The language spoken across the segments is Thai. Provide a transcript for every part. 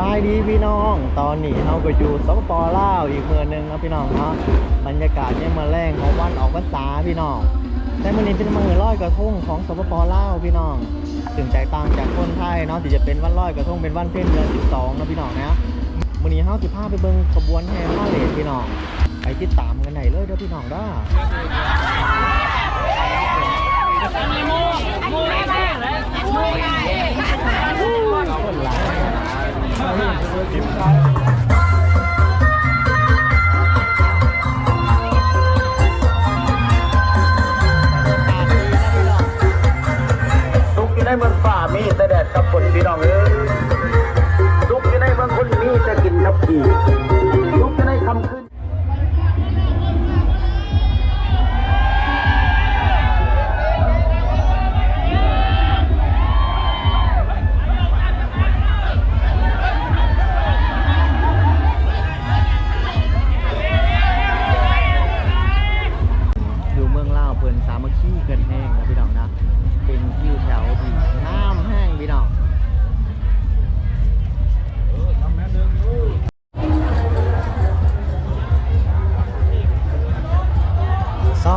บายดีพี่น้อง ตอนนี้เราก็อยู่สปปลาวอีกเมืองหนึงนะพี่น้องเนาะบรรยากาศเนี่ยมมาแรงของวันออกพรรษาพี่น้องแต่มื่อนี้เป็นมือลอยกระทงของสปปลาวพี่น้องถึงแตกต่างจากคนไทยเนาะที่จะเป็นวันลอยกระทงเป็นวันเพ็ญเดือน12นะพี่น้องนะมื่อนี้เฮาสิพาไปเบิ่งขบวนแห่พาเหรดพี่น้องไปติดตามกันได้เลยเด้อพี่น้องเด้อ Oh.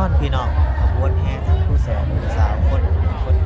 อนพี่น้องขบวนแห่ทั้งผู้แสนผู้สาวคนคนแก่คน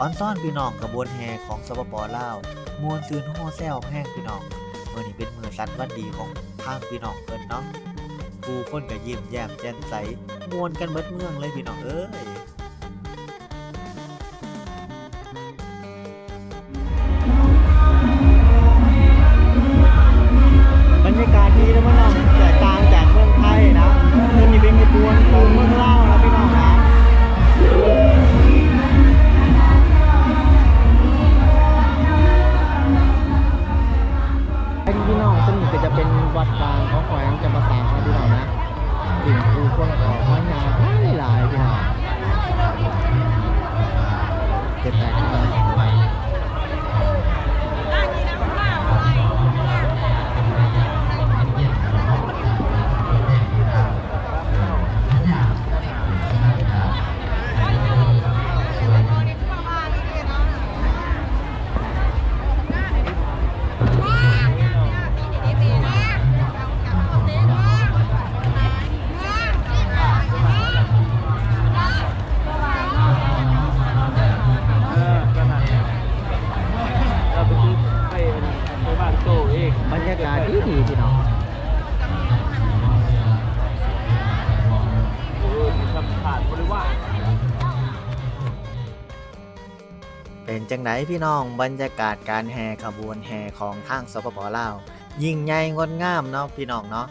ออนซ่อนพี่น้องขบวนแห่ของสปปลาวมวนซืนโฮแซวแห้งพี่น้องเมื่อนี้เป็นมือสันวันดีของทางพี่น้องเพิ่นเนาะผู้คนก็ยิ้มแย้มแจ่มใสมวนกันเบิดเมืองเลยพี่น้องเอ้ยบรรยากาศดีนะพี่น้องแตกต่างจากเมืองไทยนะเมือนี้เป็นขบวนของเมืองลาว วัดกลางของแขวงจังหวัด พี่น้องเป็นจังไดพี่น้องบรรยากาศการแห่ขบวนแห่ของทางสปปลาวยิ่งใหญ่งดงามเนาะพี่น้องเนาะ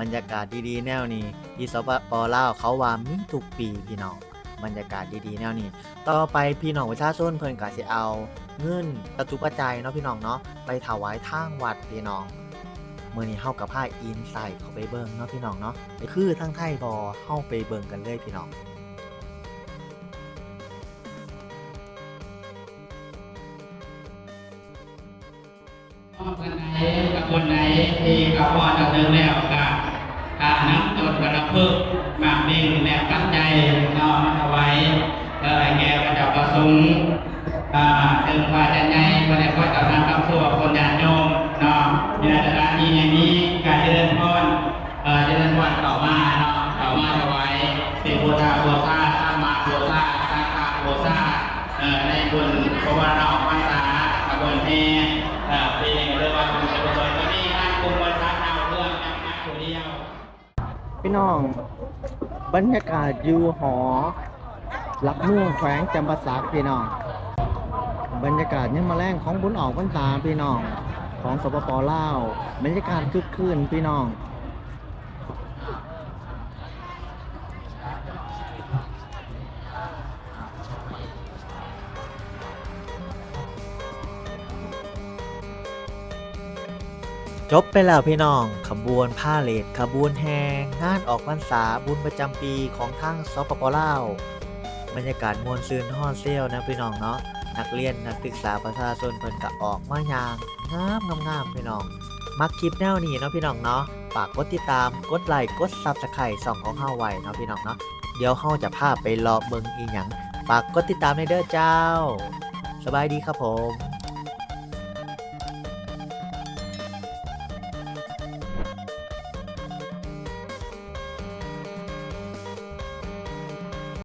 บรรยากาศดีๆ แนวนี้ที่สปปลาวเขาว่ามีทุกปีพี่น้องบรรยากาศดีๆแนวนี้ ต่อไปพี่น้องประชาชนเพิ่นก็สิเอา เงินตะจุปัจจัยเนาะพี่น้องเนาะไปถวายทางวัดพี่น้อง มื้อนี้เฮากับพาอินไซต์เข้าไปเบิ่งเนาะพี่น้องเนาะคือทางไทยบ่เฮาไปเบิ่งกันเลยพี่น้องคนไหนกับคนไหนที่กับพอดำเนินแล้วก็กาน้ำตนกระเพิกมากดิ่งแนวตั้งใจนอมาถวายเอ่อแก่พระเจ้าประสงค์อ่าถึงว่าจะไงก็ได้คอยกับทางคำสั่วคนญาติโยม เวลาจะร้านนี้เนี่ยมีการเจริญพรเอ่อเจริญพรต่อมาเนาะต่อมาถวายสิโพธาโพธาธรรมาโพธาสังฆาโพธาเอ่อในบุญเพราะว่าเราพรรษาขบวนแห่เอ่อเป็นเรียกว่าบุญกระบวนก็มีงานกุมวพระเอาเรื่องนักนักคนเดียวพี่น้อง บรรยากาศอยู่หอหลับเมือแขวงจำปาสากพี่น้อง บรรยากาศเนี่ยมาแรงของบุญออกพรรษาพี่น้อง ของสปปลาวบรรยากาศคึกคืนพี่น้องจบไปแล้วพี่น้อง ขบวนผ้าเลทขบวนแห่งานออกพรรษาบุญประจำปีของทางสปปลาว บรรยากาศมวลซืนฮอนเซลนะพี่น้องเนาะ นักเรียนนักศึกษาประชาชนเพิ่นก็ออกมายางงามงามงามพี่น้องมักคลิปแนวนี้เนาะพี่น้องเนาะฝากกดติดตามกดไลค์กดซับสไครต์ส่องของเฮาไว้เนาะพี่น้องเนาะเดี๋ยวเฮาจะพาไปรอเบิ่งอีหยังฝากกดติดตามในเด้อเจ้า สบายดีครับผม